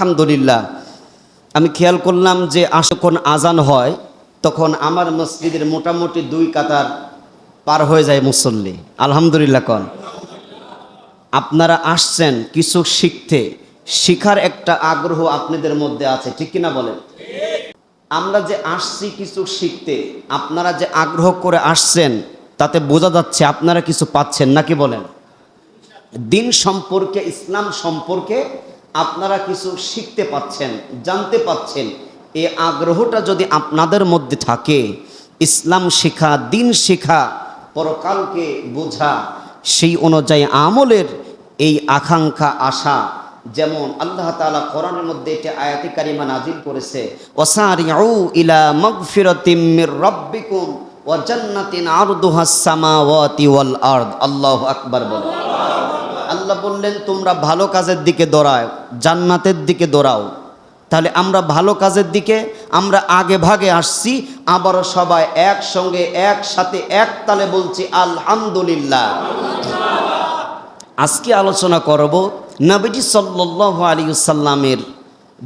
আলহামদুলিল্লাহ। আমি খেয়াল করলাম যে যখন আজান হয়, তখন আমার মসজিদের মোটামুটি দুই কাতার পার হয়ে যায় মুসল্লি। আলহামদুলিল্লাহ কন। আপনারা আসছেন কিছু শিখতে, শিখার একটা আগ্রহ আপনাদের মধ্যে আছে, ঠিক কিনা বলেন? আমরা যে আসছি কিছু শিখতে, আপনারা যে আগ্রহ করে আসছেন, তাতে বোঝা যাচ্ছে আপনারা কিছু পাচ্ছেন, নাকি বলেন? দিন সম্পর্কে, ইসলাম সম্পর্কে আপনারা কিছু শিখতে পাচ্ছেন, জানতে পাচ্ছেন এই আগ্রহটা যদি আপনাদের মধ্যে থাকে, ইসলাম শেখা, দিন শেখা, পরকালকে বোঝা, সেই অনুযায়ী আমলের এই আকাঙ্ক্ষা, আশা, যেমন আল্লাহ তাআলা কোরআনের মধ্যে একটি আয়াতি কারিমা নাজিল করেছে, ওয়াসারিউ ইলা মাগফিরাতিম মির রাব্বিকুম ওয়া জান্নাতিন আরদুহাস সামাওয়াতি ওয়াল আরদ। আল্লাহু আকবার বলেন আল্লাহ বললেন, তোমরা ভালো কাজের দিকে দৌড়াও, জান্নাতের দিকে দৌড়াও। তাহলে আমরা ভালো কাজের দিকে, আমরা আগে ভাগে আসছি, আবারও সবাই একসঙ্গে, একসাথে এক তালে বলছি, আলহামদুলিল্লাহ। আজকে আলোচনা করব নবীজি সাল্লাহ আলী সাল্লামের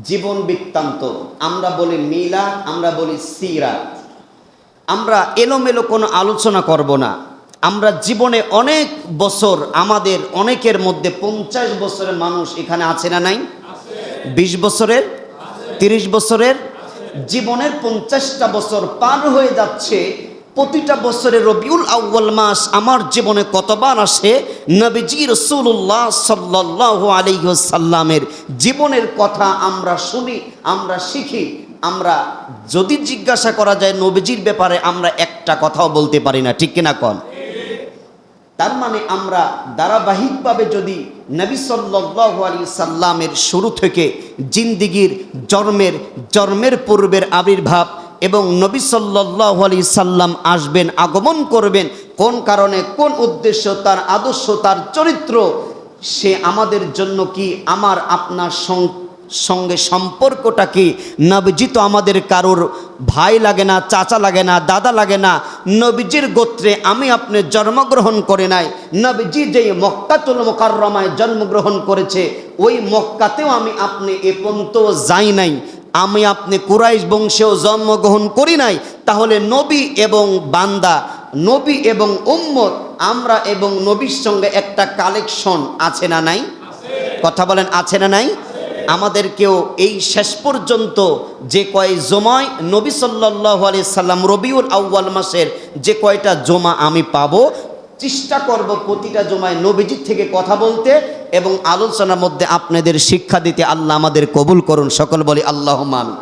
জীবন বৃত্তান্ত। আমরা বলি মিলা আমরা বলি সিরাত। আমরা এলোমেলো কোনো আলোচনা করব না। আমরা জীবনে অনেক বছর আমাদের অনেকের মধ্যে পঞ্চাশ বছরের মানুষ এখানে আছে না নাই? বিশ বছরের? তিরিশ বছরের? জীবনের পঞ্চাশটা বছর পার হয়ে যাচ্ছে। প্রতিটা বছরে রবিউল আউ্বাল মাস আমার জীবনে কতবার আসে? নবীজি রসুল্লাহ সাল্লাহ আলিহাল্লামের জীবনের কথা আমরা শুনি, আমরা শিখি। আমরা যদি জিজ্ঞাসা করা যায় নবীজির ব্যাপারে আমরা একটা কথাও বলতে পারি না, ঠিক কিনা কন? তার মানে আমরা ধারাবাহিকভাবে যদি নবী সাল্লাহ আলী সাল্লামের শুরু থেকে জিন্দিগির জন্মের জন্মের পূর্বের আবির্ভাব এবং নবী সাল্লাহ আলী সাল্লাম আসবেন, আগমন করবেন, কোন কারণে, কোন উদ্দেশ্য, তার আদর্শ, তার চরিত্র, সে আমাদের জন্য কি, আমার, আপনার সঙ্গে সম্পর্কটা কি, নবীজি তো আমাদের কারোর ভাই লাগে না চাচা লাগে না দাদা লাগে না নবীজির গোত্রে আমি আপনি জন্মগ্রহণ করে নাই। নবীজি যেই মক্কাতুল মোকাররমায় জন্মগ্রহণ করেছে ওই মক্কাতেও আমি আপনি এ পর্যন্ত যাই নাই। আমি আপনি কুরাইশ বংশেও জন্মগ্রহণ করি নাই তাহলে নবী এবং বান্দা নবী এবং উম্মত আমরা এবং নবীর সঙ্গে একটা কালেকশন আছে না নাই? কথা বলেন আছে না নাই? আমাদেরকেও এই শেষ পর্যন্ত যে কয় জমায়, নবী সাল্লাহ আলি সাল্লাম রবিউল আউ্বাল মাসের যে কয়টা জমা আমি পাব, চেষ্টা করব প্রতিটা জমায় নবীজির থেকে কথা বলতে এবং আলোচনার মধ্যে আপনাদের শিক্ষা দিতে আল্লাহ আমাদের কবুল করুন। সকল বলি আল্লাহ মামি